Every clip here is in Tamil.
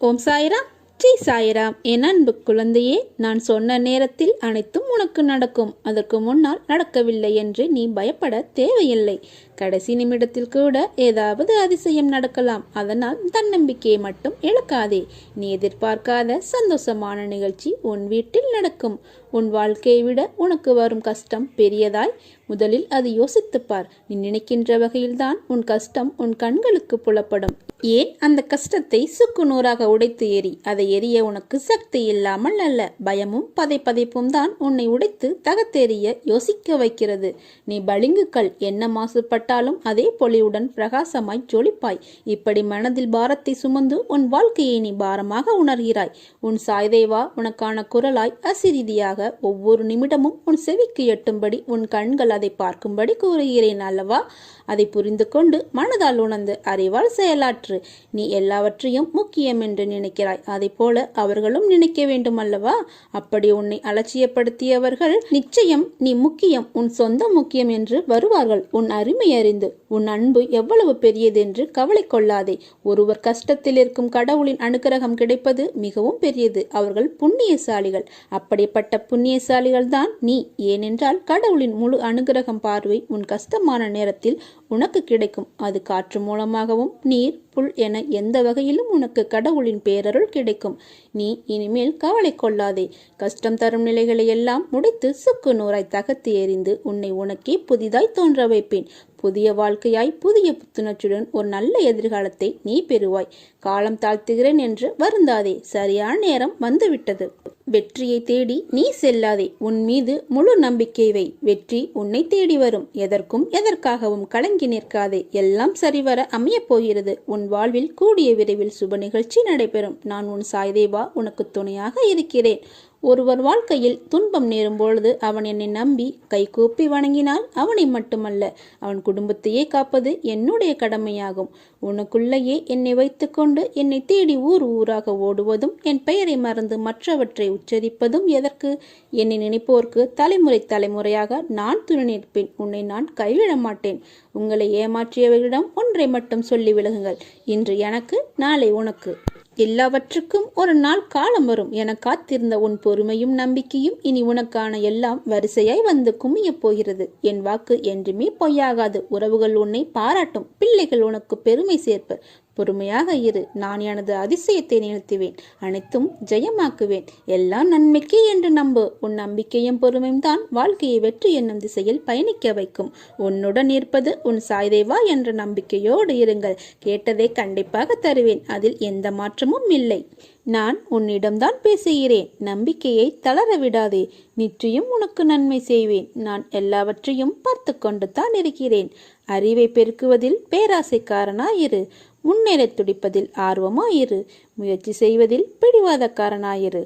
ஓம் சாய்ராம் ஜி சாய்ராம். என் அன்பு குழந்தையே நான் சொன்ன நேரத்தில் அனைத்தும் உனக்கு நடக்கும். அதற்கு முன்னால் நடக்கவில்லை என்று நீ பயப்பட தேவையில்லை. கடைசி நிமிடத்தில் கூட ஏதாவது அதிசயம் நடக்கலாம். அதனால் தன்னம்பிக்கையை மட்டும் இழக்காதே. நீ எதிர்பார்க்காத சந்தோஷமான நிகழ்ச்சி உன் வீட்டில் நடக்கும். உன் வாழ்க்கையை விட உனக்கு வரும் கஷ்டம் பெரியதாய். முதலில் அது யோசித்துப்பார் நீ நினைக்கின்ற வகையில்தான் உன் கஷ்டம் உன் கண்களுக்கு புலப்படும். ஏன் அந்த கஷ்டத்தை சுக்கு நூறாக உடைத்து எறி? அதை எரிய உனக்கு சக்தி இல்லாமல் அல்ல. பயமும் பதை பதைப்பும் தான் உன்னை உடைத்து தகத்தெறிய யோசிக்க வைக்கிறது. நீ பளிங்குக்கள் என்ன பட்டாலும் அதே பொலிவுடன் பிரகாசமாய் ஜொலிப்பாய். இப்படி மனதில் பாரத்தை சுமந்து உன் வாழ்க்கையை நீ பாரமாக உணர்கிறாய். உன் சாய்தேவா உனக்கான குரலாய் அசிரீதியாக ஒவ்வொரு நிமிடமும் உன் செவிக்கு எட்டும்படி உன் கண்கள் அதை பார்க்கும்படி கூறுகிறேன் அல்லவா? அதை புரிந்து கொண்டு மனதால் உணர்ந்து அறிவால் செயலாற்று. நீ எல்லாவற்றையும் முக்கியம் என்று நினைக்கிறாய். அதை போல அவர்களும் நினைக்க வேண்டும் அல்லவா? அப்படி உன்னை அலட்சியப்படுத்தியவர்கள் நிச்சயம் நீ முக்கியம் உன் சொந்த முக்கியம் என்று வருவார்கள். உன் அருமை அறிந்து உன் அன்பு எவ்வளவு பெரியதென்று கவலை கொள்ளாதே. ஒருவர் கஷ்டத்தில் இருக்கும் கடவுளின் அனுகிரகம் கிடைப்பது மிகவும் பெரியது. அவர்கள் புண்ணியசாலிகள். அப்படிப்பட்ட புண்ணியசாலிகள் தான் நீ. ஏனென்றால் கடவுளின் முழு அனுகிரகம் பார்வை உன் கஷ்டமான நேரத்தில் உனக்கு கிடைக்கும். அது காற்று மூலமாகவும் நீர் புல் என எந்த வகையிலும் உனக்கு கடவுளின் பேரருள் கிடைக்கும். நீ இனிமேல் கவலை கொள்ளாதே. கஷ்டம் தரும் நிலைகளை எல்லாம் முடித்து சுக்கு நூறாய் தகர்த்து எறிந்து உன்னை உனக்கே புதிதாய் தோன்ற வைப்பேன். புதிய வாழ்க்கையாய் புதிய புத்துணர்ச்சியுடன் ஒரு நல்ல எதிர்காலத்தை நீ பெறுவாய். காலம் தாழ்த்துகிறேன் என்று வருந்தாதே. சரியான நேரம் வந்துவிட்டது. வெற்றியை தேடி நீ செல்லாதே. உன் மீது முழு நம்பிக்கை வை. வெற்றி உன்னை தேடி வரும். எதற்கும் எதற்காகவும் கலங்கி நிற்காதே. எல்லாம் சரிவர அமையப் போகிறது. உன் வாழ்வில் கூடிய விரைவில் சுப நிகழ்ச்சி நடைபெறும். நான் உன் சாய்தேவா உனக்கு துணையாக இருக்கிறேன். ஒருவர் வாழ்க்கையில் துன்பம் நேரும் பொழுது அவன் என்னை நம்பி கைகூப்பி வணங்கினால் அவனை மட்டுமல்ல அவன் குடும்பத்தையே காப்பது என்னுடைய கடமையாகும். உனக்குள்ளேயே என்னை வைத்துக்கொண்டு என்னை தேடி ஊர் ஊராக ஓடுவதும் என் பெயரை மறந்து மற்றவற்றை உச்சரிப்பதும் எதற்கு? என்னை நினைப்போர்க்கு தலைமுறை தலைமுறையாக நான் துணை நிற்பேன் உன்னை நான் கைவிட மாட்டேன் உங்களை ஏமாற்றியவர்களிடம் ஒன்றை மட்டும் சொல்லி விலகுங்கள். இன்று எனக்கு நாளை உனக்கு. எல்லாவற்றுக்கும் ஒரு நாள் காலம் வரும் என காத்திருந்த உன் பொறுமையும் நம்பிக்கையும் இனி உனக்கான எல்லாம் வரிசையாய் வந்து குமியப் போகிறது. என் வாக்கு என்றுமே பொய்யாகாது. உறவுகள் உன்னை பாராட்டும். பிள்ளைகள் உனக்கு பெருமை சேர்ப்பர் பொறுமையாக இரு. நான் எனது அதிசயத்தை நிறுத்துவேன். அனைத்தும் ஜெயமாக்குவேன். எல்லாம் நன்மைக்கே என்று நம்பு. உன் நம்பிக்கையும் பொறுமையும் தான் வாழ்க்கையை வெற்றி என்னும் திசையில் பயணிக்க வைக்கும். உன்னுடன் இருப்பது உன் சாய்தேவா என்ற நம்பிக்கையோடு இருங்கள். கேட்டதை கண்டிப்பாக தருவேன். அதில் எந்த மாற்றமும் இல்லை. நான் உன்னிடம்தான் பேசுகிறேன். நம்பிக்கையை தளர விடாதே. நிச்சயம் உனக்கு நன்மை செய்வேன். நான் எல்லாவற்றையும் பார்த்து கொண்டு தான் இருக்கிறேன். அறிவை பெருக்குவதில் பேராசைக்காரனாயிரு. முன்னேற துடிப்பதில் ஆர்வமாயிரு. முயற்சி செய்வதில் பிடிவாதக்காரனாயிரு.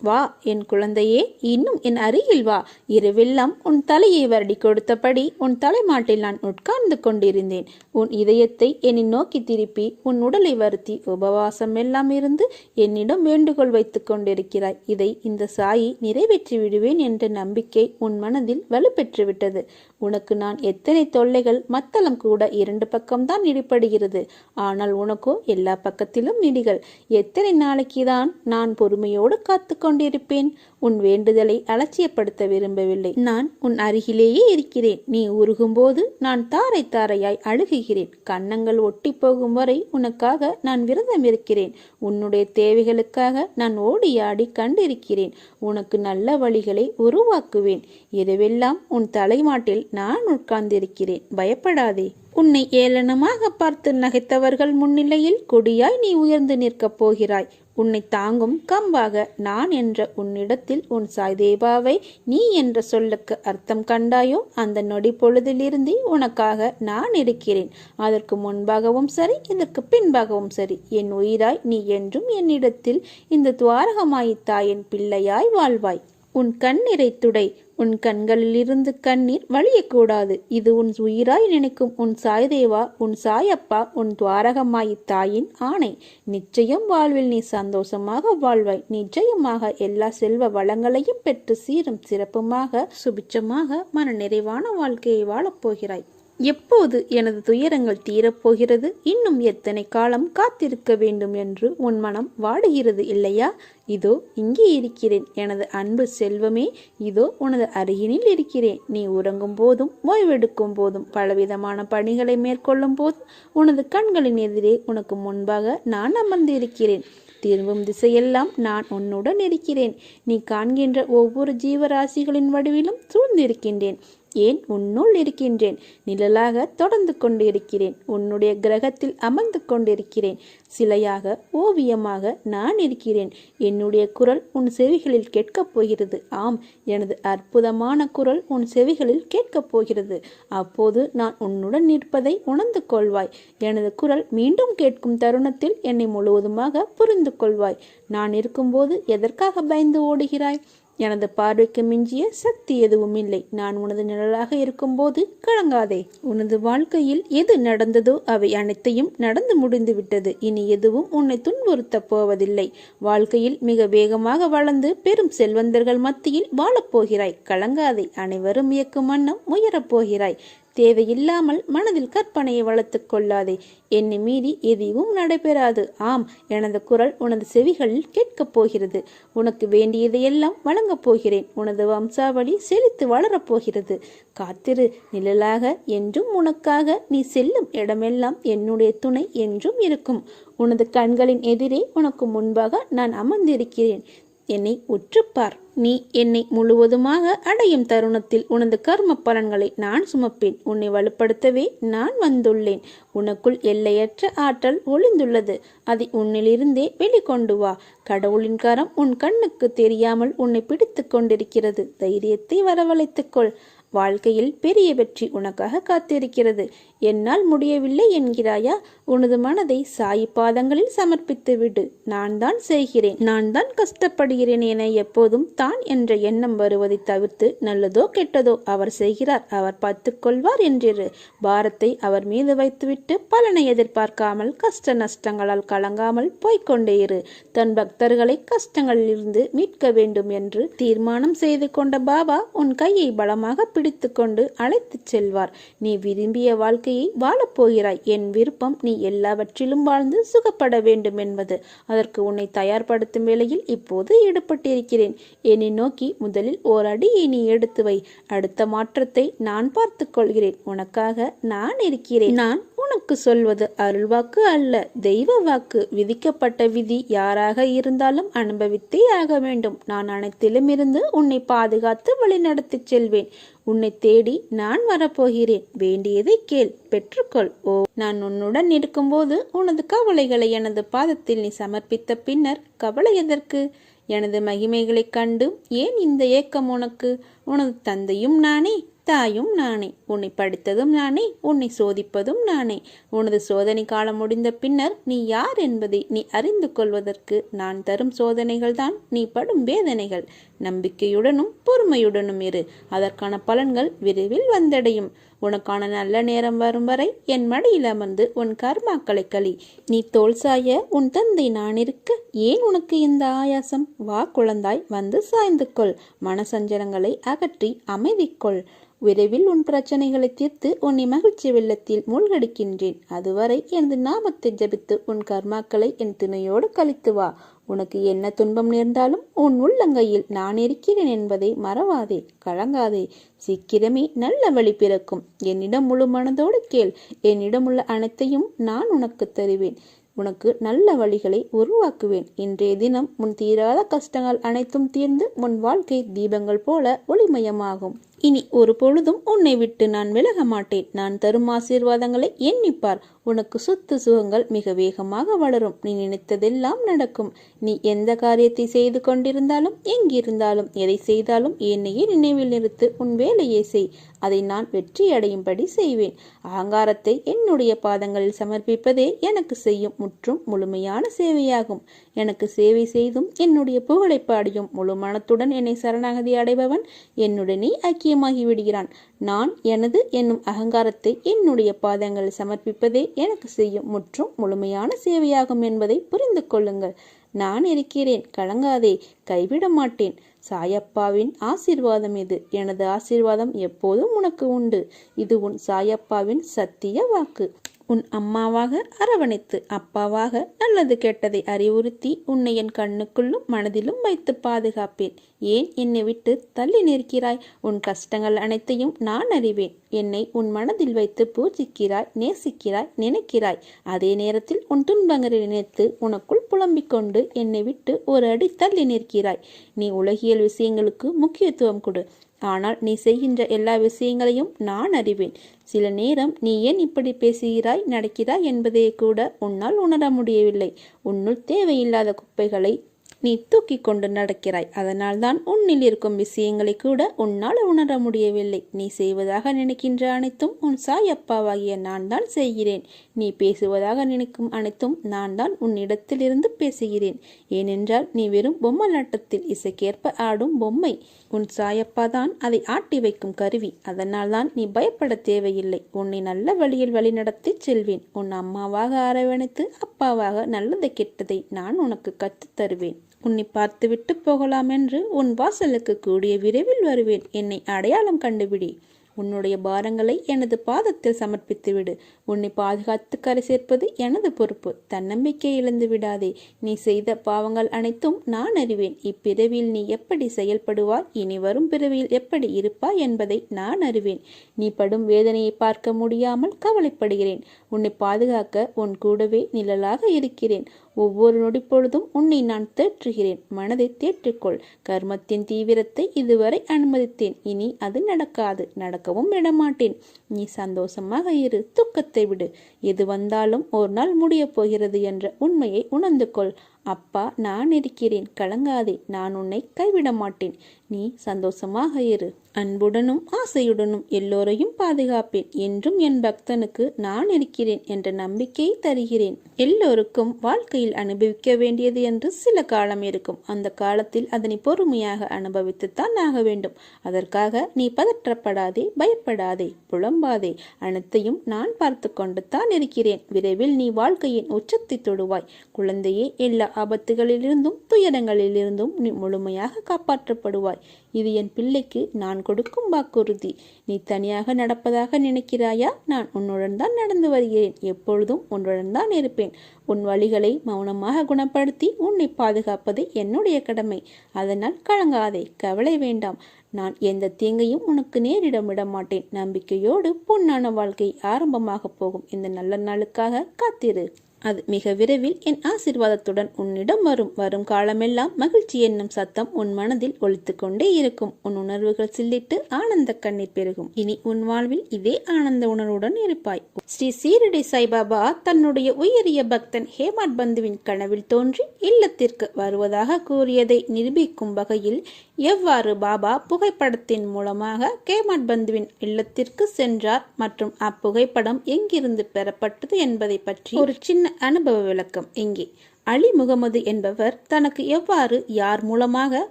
வா என் குழந்தையே இன்னும் என் அருகில் வா. இரவெல்லாம் உன் தலையை வருடி கொடுத்தபடி உன் தலைமாட்டில் நான் உட்கார்ந்து கொண்டிருந்தேன். உன் இதயத்தை என்னை நோக்கி திருப்பி உன் உடலை வருத்தி உபவாசம் எல்லாம் இருந்து என்னிடம் வேண்டுகோள் வைத்துக் கொண்டிருக்கிறாய். இதை இந்த சாயி நிறைவேற்றி விடுவேன் என்ற நம்பிக்கை உன் மனதில் வலுப்பெற்று விட்டது உனக்கு நான் எத்தனை தொல்லைகள் மத்தளம் கூட இரண்டு பக்கம்தான் இடிப்படுகிறது ஆனால் உனக்கோ எல்லா பக்கத்திலும் இடிகள். எத்தனை நாளைக்கு தான் நான் பொறுமையோடு காத்து கொண்டிருப்பேன் உன் வேண்டுதலை அலட்சியப்படுத்த விரும்பவில்லை. நான் உன் அருகிலேயே இருக்கிறேன். நீ உருகும்போது நான் தாரை தாரையாய் அழுகுகிறேன். கன்னங்கள் ஒட்டி போகும் வரை உனக்காக நான் விரதம் இருக்கிறேன். உன்னுடைய தேவைகளுக்காக நான் ஓடியாடி கண்டிருக்கிறேன். உனக்கு நல்ல வழிகளை உருவாக்குவேன். இரவெல்லாம் உன் தலைமாட்டில் நான் உட்கார்ந்திருக்கிறேன்? பயப்படாதே. உன்னை ஏளனமாக பார்த்து நகைத்தவர்கள் முன்னிலையில் கொடியாய் நீ உயர்ந்து நிற்கப் போகிறாய். உன்னை தாங்கும் கம்பாக நான் என்ற உன்னிடத்தில் உன் சாய்தேவாவை நீ என்ற சொல்லுக்கு அர்த்தம் கண்டாயோ? அந்த நொடி பொழுதிலிருந்து உனக்காக நான் இருக்கிறேன். அதற்கு முன்பாகவும் சரி இதற்கு பின்பாகவும் சரி. என் உயிராய் நீ என்றும் என்னிடத்தில் இந்த துவாரகமாய் தாயின் பிள்ளையாய் வாழ்வாய். உன் கண்ணீரை துடை. உன் கண்களிலிருந்து கண்ணீர் வழியக்கூடாது. இது உன் உயிராய் நினைக்கும் உன் சாய்தேவா உன் சாயப்பா உன் துவாரகமாய் தாயின் ஆணை. நிச்சயம் வாழ்வில் நீ சந்தோஷமாக வாழ்வாய். நிச்சயமாக எல்லா செல்வ வளங்களையும் பெற்று சீரும் சிறப்புமாக சுபிச்சமாக மன நிறைவான வாழ்க்கையை வாழப் போகிறாய். எப்போது எனது துயரங்கள் தீரப்போகிறது? இன்னும் எத்தனை காலம் காத்திருக்க வேண்டும் என்று உன் மனம் வாடுகிறது இல்லையா? இதோ இங்கே இருக்கிறேன் எனது அன்பு செல்வமே. இதோ உனது அருகினில் இருக்கிறேன். நீ உறங்கும் போதும் ஓய்வெடுக்கும் போதும் பலவிதமான பணிகளை மேற்கொள்ளும் போதும் உனது கண்களின் எதிரே உனக்கு முன்பாக நான் அமர்ந்திருக்கிறேன். திரும்பும் திசையெல்லாம் நான் உன்னுடன் இருக்கிறேன். நீ காண்கின்ற ஒவ்வொரு ஜீவராசிகளின் வடிவிலும் சூழ்ந்திருக்கின்றேன். ஏன் உன்னுள் இருக்கின்றேன்? நிழலாக தொடர்ந்து கொண்டிருக்கிறேன். உன்னுடைய கிரகத்தில் அமர்ந்து கொண்டிருக்கிறேன். சிலையாக ஓவியமாக நான் இருக்கிறேன். என்னுடைய குரல் உன் செவிகளில் கேட்கப் போகிறது. ஆம் எனது அற்புதமான குரல் உன் செவிகளில் கேட்கப் போகிறது. அப்போது நான் உன்னுடன் நிற்பதை உணர்ந்து கொள்வாய். எனது குரல் மீண்டும் கேட்கும் தருணத்தில் என்னை முழுவதுமாக புரிந்து கொள்வாய். நான் இருக்கும்போது எதற்காக பயந்து ஓடுகிறாய்? எனது பார்வைக்கு மிஞ்சிய சக்தி எதுவும் இல்லை. நான் உனது நிழலாக இருக்கும்போது கலங்காதே. உனது வாழ்க்கையில் எது நடந்ததோ அவை அனைத்தையும் நடந்து முடிந்து விட்டது. இனி எதுவும் உன்னை துன்புறுத்தப் போவதில்லை. வாழ்க்கையில் மிக வேகமாக வளர்ந்து பெரும் செல்வந்தர்கள் மத்தியில் வாழப்போகிறாய் கலங்காதே. அனைவரும் இயக்கும் வண்ணம் உயரப் போகிறாய். தேவையில்லாமல் மனதில் கற்பனையை வளர்த்துக் கொள்ளாதே. என்னை மீறி எதுவும் நடைபெறாது. ஆம் எனது குரல் உனது செவிகளில் கேட்கப் போகிறது. உனக்கு வேண்டியதையெல்லாம் வழங்கப் போகிறேன். உனது வம்சாவளி செழித்து வளரப் போகிறது. காத்திரு நிழலாக என்றும் உனக்காக நீ செல்லும் இடமெல்லாம் என்னுடைய துணை என்றும் இருக்கும். உனது கண்களின் எதிரே உனக்கு முன்பாக நான் அமர்ந்திருக்கிறேன். என்னை உற்றுப்பார். நீ என்னை முழுவதுமாக அடையும் தருணத்தில் உனது கர்ம பலன்களை நான் சுமப்பேன். உன்னை வலுப்படுத்தவே நான் வந்துள்ளேன். உனக்குள் எல்லையற்ற ஆற்றல் ஒளிந்துள்ளது. அதை உன்னிலிருந்தே வெளிக்கொண்டு வா. கடவுளின் கரம் உன் கண்ணுக்கு தெரியாமல் உன்னை பிடித்து கொண்டிருக்கிறது. தைரியத்தை வரவழைத்துக்கொள் வாழ்க்கையில் பெரிய வெற்றி உனக்காக காத்திருக்கிறது. என்னால் முடியவில்லை என்கிறாயா? உனது மனதை சாயி பாதங்களில் சமர்ப்பித்து விடு. நான் தான் செய்கிறேன். நான் தான் கஷ்டப்படுகிறேன் என எப்போதும் தான் என்ற எண்ணம் வருவதை தவிர்த்து நல்லதோ கெட்டதோ அவர் செய்கிறார். அவர் பார்த்துக்கொள்வார் என்றிரு. பாரத்தை அவர் மீது வைத்துவிட்டு பலனை எதிர்பார்க்காமல் கஷ்ட நஷ்டங்களால் கலங்காமல் போய்கொண்டே இரு. தன் பக்தர்களை கஷ்டங்களிலிருந்து மீட்க வேண்டும் என்று தீர்மானம் செய்து கொண்ட பாபா உன் கையை பலமாக பிடித்து கொண்டு அழைத்துச் செல்வார். நீ விரும்பிய வாழ்க்கையை வாழப்போகிறாய். என் விருப்பம் நீ எல்லாவற்றிலும் வாழ்ந்து சுகப்பட வேண்டும் என்பது. அதற்கு உன்னை தயார்படுத்தும் வேளையில் இப்போது ஈடுபட்டிருக்கிறேன். என்னை நோக்கி முதலில் ஓர் அடியை நீ எடுத்து வை. அடுத்த மாற்றத்தை நான் பார்த்துக் கொள்கிறேன். உனக்காக நான் இருக்கிறேன். நான் உனக்கு சொல்வது அருள்வாக்கு அல்ல தெய்வ வாக்கு. விதிக்கப்பட்ட விதி யாராக இருந்தாலும் அனுபவித்தே ஆக வேண்டும். நான் அனைத்திலும் இருந்து உன்னை பாதுகாத்து வழிநடத்திச் செல்வேன். உன்னை தேடி நான் வரப்போகிறேன். வேண்டியதை கேள் பெற்றுக்கொள். ஓ நான் உன்னுடன் இருக்கும்போது உனது கவலைகளை எனது பாதத்தில் நீ சமர்ப்பித்த பின்னர் கவலை எதற்கு? எனது மகிமைகளைக் கண்டு ஏன் இந்த ஏக்கம் உனக்கு? உனது தந்தையும் நானே தாயும் நானே. உன்னை படித்ததும் நானே உன்னை சோதிப்பதும் நானே. உனது சோதனை காலம் முடிந்த பின்னர் நீ யார் என்பதை நீ அறிந்து கொள்வதற்கு நான் தரும் சோதனைகள் தான் நீ படும் வேதனைகள். நம்பிக்கையுடனும் பொறுமையுடனும் இரு. அதற்கான பலன்கள் விரைவில் வந்தடையும். உனக்கான நல்ல நேரம் வரும் வரை என் மடியில் அமர்ந்து உன் கர்மாக்களை களி நீ தோல் சாய உன் தந்தை நான் இருக்க. ஏன் உனக்கு இந்த ஆயாசம்? வா குழந்தாய் வந்து சாய்ந்து கொள். மனசஞ்சலங்களை அகற்றி அமைதிக்கொள் விரைவில் உன் பிரச்சனைகளை தீர்த்து உன்னை மகிழ்ச்சி வெள்ளத்தில் மூழ்கடிக்கின்றேன். அதுவரை எனது நாமத்தை ஜபித்து உன் கர்மாக்களை என் துணையோடு கழித்து வா. உனக்கு என்ன துன்பம் நேர்ந்தாலும் உன் உள்ளங்கையில் நான் இருக்கிறேன் என்பதை மறவாதே கலங்காதே. சீக்கிரமே நல்ல வழி பிறக்கும். என்னிடம் முழு மனதோடு கேள். என்னிடம் உள்ள அனைத்தையும் நான் உனக்கு தருவேன். உனக்கு நல்ல வழிகளை உருவாக்குவேன். இன்றைய தினம் உன் தீராத கஷ்டங்கள் அனைத்தும் தீர்ந்து உன் வாழ்க்கை தீபங்கள் போல ஒளிமயமாகும். இனி ஒரு பொழுதும் உன்னை விட்டு நான் விலக மாட்டேன் நான் தரும் ஆசீர்வாதங்களை எண்ணிப்பார். உனக்கு சொத்து சுகங்கள் மிக வேகமாக வளரும். நீ நினைத்ததெல்லாம் நடக்கும். நீ எந்த காரியத்தை செய்து கொண்டிருந்தாலும் எங்கிருந்தாலும் எதை செய்தாலும் என்னையே நினைவில் நிறுத்து உன் வேலையை செய். அதை நான் வெற்றி அடையும்படி செய்வேன். அகங்காரத்தை என்னுடைய பாதங்களில் சமர்ப்பிப்பதே எனக்கு செய்யும் முற்றும் முழுமையான சேவையாகும். எனக்கு சேவை செய்தும் என்னுடைய புகழை பாடியும் முழு மனத்துடன் என்னை சரணாகதி அடைபவன் என்னுடனே ஐக்கியமாகி விடுகிறான். நான் எனது என்னும் அகங்காரத்தை என்னுடைய பாதங்களில் சமர்ப்பிப்பதே எனக்கு செய்யும் முற்றும் முழுமையான சேவையாகும் என்பதை புரிந்து கொள்ளுங்கள். நான் இருக்கிறேன். கலங்காதே. கைவிட மாட்டேன். சாயப்பாவின் ஆசீர்வாதம் இது. எனது ஆசீர்வாதம் எப்போதும் உனக்கு உண்டு. இது உன் சாயப்பாவின் சத்திய வாக்கு. உன் அம்மாவாக அரவணைத்து அப்பாவாக நல்லது கெட்டதை அறிவுறுத்தி உன்னை என் கண்ணுக்குள்ளும் மனதிலும் வைத்து பாதுகாப்பேன். ஏன் என்னை விட்டு தள்ளி நிற்கிறாய்? உன் கஷ்டங்கள் அனைத்தையும் நான் அறிவேன். என்னை உன் மனதில் வைத்து பூஜிக்கிறாய் நேசிக்கிறாய் நினைக்கிறாய். அதே நேரத்தில் உன் துன்பங்களை நினைத்து உனக்குள் புலம்பிக் கொண்டு என்னை விட்டு ஒரு அடி தள்ளி நிற்கிறாய். நீ உலகியல் விஷயங்களுக்கு முக்கியத்துவம் கொடு. ஆனால் நீ செய்கின்ற எல்லா விஷயங்களையும் நான் அறிவேன். சில நேரம் நீ ஏன் இப்படி பேசுகிறாய் நடக்கிறாய் என்பதை கூட உன்னால் உணர முடியவில்லை. உன்னுள் தேவையில்லாத குப்பைகளை நீ தூக்கி கொண்டு நடக்கிறாய். அதனால்தான் உன்னில் இருக்கும் விஷயங்களை கூட உன்னால் உணர முடியவில்லை. நீ செய்வதாக நினைக்கின்ற அனைத்தும் உன் சாயப்பாவாகிய நான் தான் செய்கிறேன். நீ பேசுவதாக நினைக்கும் அனைத்தும் நான் தான் உன்னிடத்திலிருந்து பேசுகிறேன். ஏனென்றால் நீ வெறும் பொம்மலாட்டத்தில் இசைக்கேற்ப ஆடும் பொம்மை. உன் சாயப்பா தான் அதை ஆட்டி வைக்கும் கருவி. அதனால்தான் நீ பயப்பட தேவையில்லை. உன்னை நல்ல வழியில் வழிநடத்தி செல்வேன். உன் அம்மாவாக அரவணைத்து அப்பாவாக நல்லதை கெட்டதை நான் உனக்கு கற்றுத் தருவேன். உன்னை பார்த்துவிட்டு போகலாம் என்று உன் வாசலுக்கு கூடிய விரைவில் வருவேன். என்னை அடையாளம் கண்டுபிடி. உன்னுடைய பாரங்களை எனது பாதத்தில் சமர்ப்பித்துவிடு. உன்னை பாதுகாத்து கரை சேர்ப்பது எனது பொறுப்பு. தன்னம்பிக்கை இழந்து விடாதே. நீ செய்த பாவங்கள் அனைத்தும் நான் அறிவேன். இப்பிறவியில் நீ எப்படி செயல்படுவாய்? இனி வரும் பிறவியில் எப்படி இருப்பாய் என்பதை நான் அறிவேன். நீ படும் வேதனையை பார்க்க முடியாமல் கவலைப்படுகிறேன். உன்னை பாதுகாக்க உன் கூடவே நிழலாக இருக்கிறேன். ஒவ்வொரு நொடிப்பொழுதும் உன்னை நான் தேற்றுகிறேன். மனதை தேற்றிக்கொள். கர்மத்தின் தீவிரத்தை இதுவரை அனுமதித்தேன். இனி அது நடக்காது. நடக்கவும் விடமாட்டேன். நீ சந்தோஷமாக இரு. துக்கத்தை விடு. எது வந்தாலும் ஒரு நாள் முடியப் போகிறது என்ற உண்மையை உணர்ந்து கொள் அப்பா நான் இருக்கிறேன். கலங்காதே. நான் உன்னை கைவிட மாட்டேன் நீ சந்தோஷமாக இரு. அன்புடனும் ஆசையுடனும் எல்லோரையும் பாதுகாப்பேன். என்றும் என் பக்தனுக்கு நான் இருக்கிறேன் என்ற நம்பிக்கையை தருகிறேன். எல்லோருக்கும் வாழ்க்கையில் அனுபவிக்க வேண்டியது என்று சில காலம் இருக்கும். அந்த காலத்தில் அதனை பொறுமையாக அனுபவித்துத்தான் ஆக வேண்டும். அதற்காக நீ பதற்றப்படாதே பயப்படாதே புலம்பாதே. அனைத்தையும் நான் பார்த்து கொண்டு தான் இருக்கிறேன். விரைவில் நீ வாழ்க்கையின் உச்சத்தை தொடுவாய். குழந்தையே எல்லா ஆபத்துகளிலிருந்தும் துயரங்களிலிருந்தும் நீ முழுமையாக காப்பாற்றப்படுவாய். இது என் பிள்ளைக்கு நான் கொடுக்கும் வாக்குறுதி. நீ தனியாக நடப்பதாக நினைக்கிறாயா? நான் உன்னுடன் தான் நடந்து வருகிறேன். எப்பொழுதும் உன்னுடன் தான் இருப்பேன். உன் வழிகளை மௌனமாக குணப்படுத்தி உன்னை பாதுகாப்பது என்னுடைய கடமை. அதனால் கலங்காதே கவலை வேண்டாம். நான் எந்த தீங்கையும் உனக்கு நேரிடமிட மாட்டேன் நம்பிக்கையோடு பொன்னான வாழ்க்கை ஆரம்பமாக போகும். இந்த நல்ல நாளுக்காக காத்திரு. அது மிக விரைவில் என் ஆசிர்வாதத்துடன் உன்னிடம் வரும். வரும் காலமெல்லாம் மகிழ்ச்சி என்னும் சத்தம் உன் மனதில் ஒழித்து கொண்டே இருக்கும். உன் உணர்வுகள் சில்லிட்டு ஆனந்த கண்ணீர் பெருகும். இனி உன் வாழ்வில் இதே ஆனந்த உணர்வுடன் இருப்பாய். ஸ்ரீ சீரடி சாய்பாபா தன்னுடைய உயரிய பக்தன் ஹேமாட் பந்துவின் கனவில் தோன்றி இல்லத்திற்கு வருவதாக கூறியதை நிரூபிக்கும் வகையில் எவ்வாறு பாபா புகைப்படத்தின் மூலமாக கேமாட் பந்துவின் இல்லத்திற்கு சென்றார் மற்றும் அப்புகைப்படம் எங்கிருந்து பெறப்பட்டது என்பதை பற்றி ஒரு சின்ன அனுபவ விளக்கம். இங்கே அலி முகமது என்பவர் தனக்கு எவ்வாறு யார் மூலமாக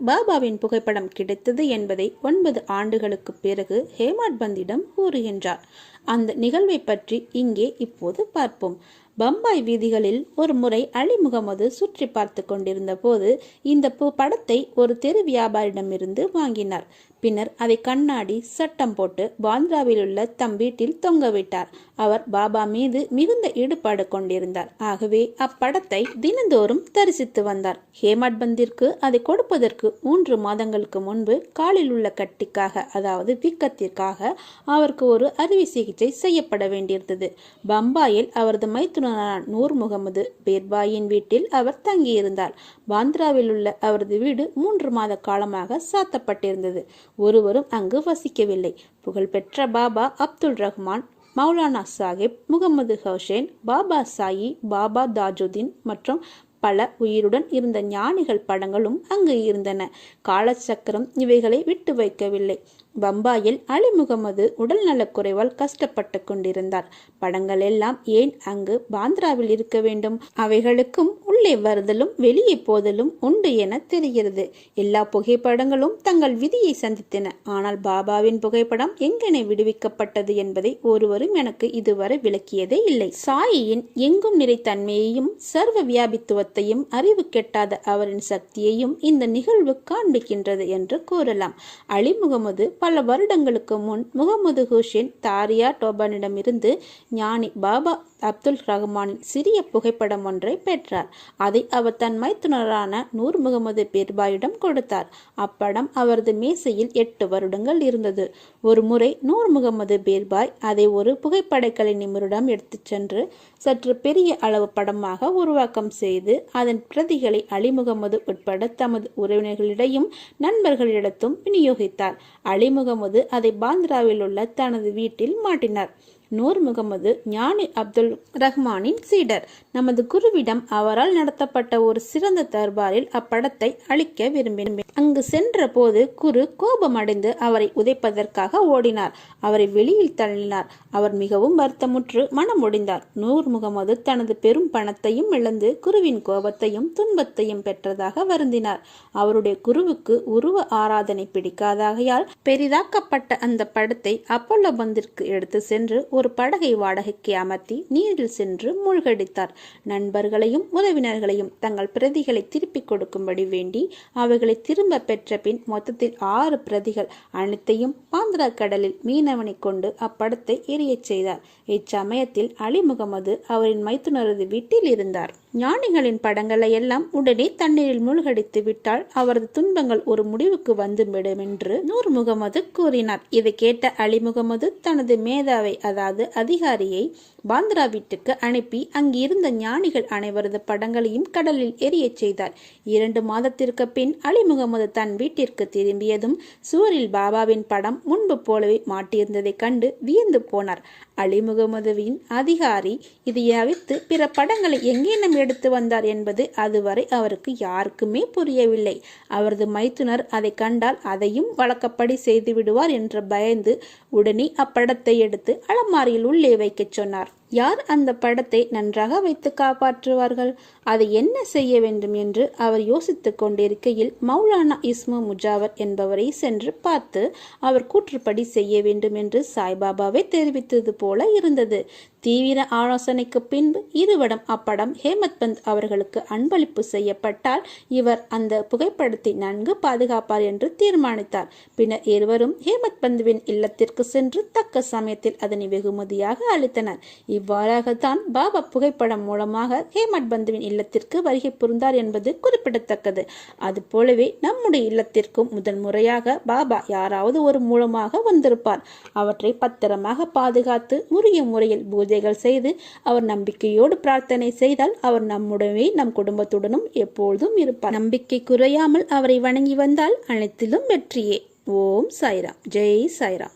பாபாவின் புகைப்படம் கிடைத்தது என்பதை ஒன்பது ஆண்டுகளுக்கு பிறகு ஹேமாட் பந்திடம் கூறுகின்றார். அந்த நிகழ்வை பற்றி இங்கே இப்போது பார்ப்போம். பம்பாய் வீதிகளில் ஒரு முறை அலி முகமது சுற்றி பார்த்து கொண்டிருந்த போது இந்த பு- படத்தை ஒரு தெரு வியாபாரிடமிருந்து வாங்கினார். பின்னர் அதை கண்ணாடி சட்டம் போட்டு பாந்திராவில் உள்ள தம் வீட்டில் தொங்கவிட்டார் அவர் பாபா மீது மிகுந்த ஈடுபாடு கொண்டிருந்தார். ஆகவே அப்படத்தை தினந்தோறும் தரிசித்து வந்தார். ஹேமாட் பந்திற்கு அதை கொடுப்பதற்கு மூன்று மாதங்களுக்கு முன்பு காலில் உள்ள கட்டிக்காக அதாவது வீக்கத்திற்காக அவருக்கு ஒரு அறுவை சிகிச்சை செய்யப்பட வேண்டியிருந்தது. பம்பாயில் அவரது மைத்துனரான நூர் முகமது பேர்பாயின் வீட்டில் அவர் தங்கியிருந்தார். பாந்திராவில் உள்ள அவரது வீடு மூன்று மாத காலமாக சாத்தப்பட்டிருந்தது. ஒருவரும் அங்கு வசிக்கவில்லை. புகழ்பெற்ற பாபா அப்துல் ரஹ்மான் மௌலானா சாஹிப் முகமது ஹுசேன் பாபா சாயி பாபா தாஜுதீன் மற்றும் பல உயிருடன் இருந்த ஞானிகள் படங்களும் அங்கு இருந்தன. காலச்சக்கரம் இவைகளை விட்டு வைக்கவில்லை. பம்பாயில் அலி முகமது உடல் நலக்குறைவால் கஷ்டப்பட்டு கொண்டிருந்தார். படங்கள் எல்லாம் ஏன் அங்கு பாந்திராவில் இருக்க வேண்டும்? அவைகளுக்கும் உள்ளே வருதலும் வெளியே போதலும் உண்டு என தெரிகிறது. எல்லா புகைப்படங்களும் தங்கள் விதியை சந்தித்தன. ஆனால் பாபாவின் புகைப்படம் எங்கென விடுவிக்கப்பட்டது என்பதை ஒருவரும் எனக்கு இதுவரை விளக்கியதே இல்லை. சாயியின் எங்கும் நிறைத்தன்மையையும் சர்வ வியாபித்துவத்தையும் அறிவு கெட்டாத அவரின் சக்தியையும் இந்த நிகழ்வு காண்பிக்கின்றது என்று கூறலாம். அலி முகமது பல வருடங்களுக்கு முன் முகமது ஹுஷின் தாரியா டோபனிடமிருந்து ஞானி பாபா அப்துல் ரஹ்மானின் சிறிய புகைப்படம் ஒன்றை பெற்றார். அதை அவர் தன் மைத்துனரான நூர் முகமது பீர்பாயிடம் கொடுத்தார். அப்படம் அவரது மேசையில் எட்டு வருடங்கள் இருந்தது. ஒரு முறை நூர் முகமது பீர்பாய் அதை ஒரு புகைப்படக்கலை நிபுணரிடம் எடுத்துச் சென்று சற்று பெரிய அளவு படமாக உருவாக்கம் செய்து அதன் பிரதிகளை அலி முகமது உட்பட தமது உறவினர்களிடையும் நண்பர்களிடத்தும் விநியோகித்தார். அலி முகமது அதை பாந்திராவில் உள்ள தனது வீட்டில் மாட்டினார். நூர் முகமது ஞானி அப்துல் ரஹ்மானின் சீடர். நமது குருவிடம் அவரால் நடத்தப்பட்ட ஒரு சிறந்த தர்பாரில் அப்படத்தை அளிக்க விரும்பினேன். அங்கு சென்ற போது குரு கோபமடைந்து அவரை உதைப்பதற்காக ஓடினார். அவரை வெளியில் தள்ளினார். அவர் மிகவும் வருத்தமுற்று மனமுடிந்தார். நூர் முகமது தனது பெரும் பணத்தையும் இழந்து குருவின் கோபத்தையும் துன்பத்தையும் பெற்றதாக வருந்தினார். அவருடைய குருவுக்கு உருவ ஆராதனை பிடிக்காதாகையால் பெரிதாக்கப்பட்ட அந்த படத்தை அப்பல்லோ பந்திற்கு எடுத்து சென்று ஒரு ஒரு படகை வாடகைக்கு அமர்த்தி நீரில் சென்று மூழ்கடித்தார். நண்பர்களையும் உறவினர்களையும் தங்கள் பிரதிகளை திருப்பிக் கொடுக்கும்படி வேண்டி அவைகளை திரும்ப பெற்ற பின் மொத்தத்தில் ஆறு பிரதிகள் அனைத்தையும் பாந்திரா கடலில் மீனவனை கொண்டு அப்படத்தை எரியச் செய்தார். இச்சமயத்தில் அலி முகமது அவரின் மைத்துனரது வீட்டில் இருந்தார். ஞானிகளின் படங்களை எல்லாம் உடனே தண்ணீரில் மூழ்கடித்து விட்டால் அவரது துன்பங்கள் ஒரு முடிவுக்கு வந்துவிடும் என்று நூர் முகமது கூறினார். இதை கேட்ட அலி முகமது தனது மேதாவை அதாவது அதிகாரியை பாந்திரா வீட்டுக்கு அனுப்பி அங்கிருந்த ஞானிகள் அனைவரது படங்களையும் கடலில் எரியச் செய்தார். இரண்டு மாதத்திற்கு பின் அலி முகமது தன் வீட்டிற்கு திரும்பியதும் சுவரில் பாபாவின் படம் முன்பு போலவே மாட்டியிருந்ததைக் கண்டு வியந்து போனார். அலி முகமதுவின் அதிகாரி இதை அவித்து பிற படங்களை எங்கே நம் எடுத்து வந்தார் என்பது அதுவரை அவருக்கு யாருக்குமே புரியவில்லை. அவரது மைத்துனர் அதை கண்டால் அதையும் வழக்கப்படி செய்து விடுவார் என்று பயந்து உடனே அப்படத்தை எடுத்து அலமாரியில் உள்ளே வைக்கச் சொன்னார். யார் அந்த படத்தை நன்றாக வைத்து காப்பாற்றுவார்கள்? அதை என்ன செய்ய வேண்டும் என்று அவர் யோசித்துக் கொண்டிருக்கையில் மௌலானா இஸ்மு முஜாவர் என்பவரை சென்று பார்த்து அவர் கூற்றுப்படி செய்ய வேண்டும் என்று சாய்பாபாவை தெரிவித்தது போல இருந்தது. தீவிர ஆலோசனைக்கு பின்பு இருவடம் அப்படம் ஹேமத் பந்த் அவர்களுக்கு அன்பளிப்பு செய்யப்பட்டால் இவர் அந்த புகைப்படத்தை நன்கு பாதுகாப்பார் என்று தீர்மானித்தார். பின்னர் இருவரும் ஹேமத் பந்துவின் இல்லத்திற்கு சென்று தக்க சமயத்தில் அதனை வெகுமதியாக அளித்தனர். இவ்வாறாகத்தான் பாபா புகைப்படம் மூலமாக ஹேமத் பந்துவின் இல்லத்திற்கு வருகை புரிந்தார் என்பது குறிப்பிடத்தக்கது. அதுபோலவே நம்முடைய இல்லத்திற்கும் முதன் முறையாக பாபா யாராவது ஒரு மூலமாக வந்திருப்பார். அவற்றை பத்திரமாக பாதுகாத்து உரிய முறையில் பூஜைகள் செய்து அவர் நம்பிக்கையோடு பிரார்த்தனை செய்தால் அவர் நம்முடனே நம் குடும்பத்துடனும் எப்பொழுதும் இருப்பார். நம்பிக்கை குறையாமல் அவரை வணங்கி வந்தால் அனைத்திலும் வெற்றியே. ஓம் சாய்ராம். ஜெய் சாய்ராம்.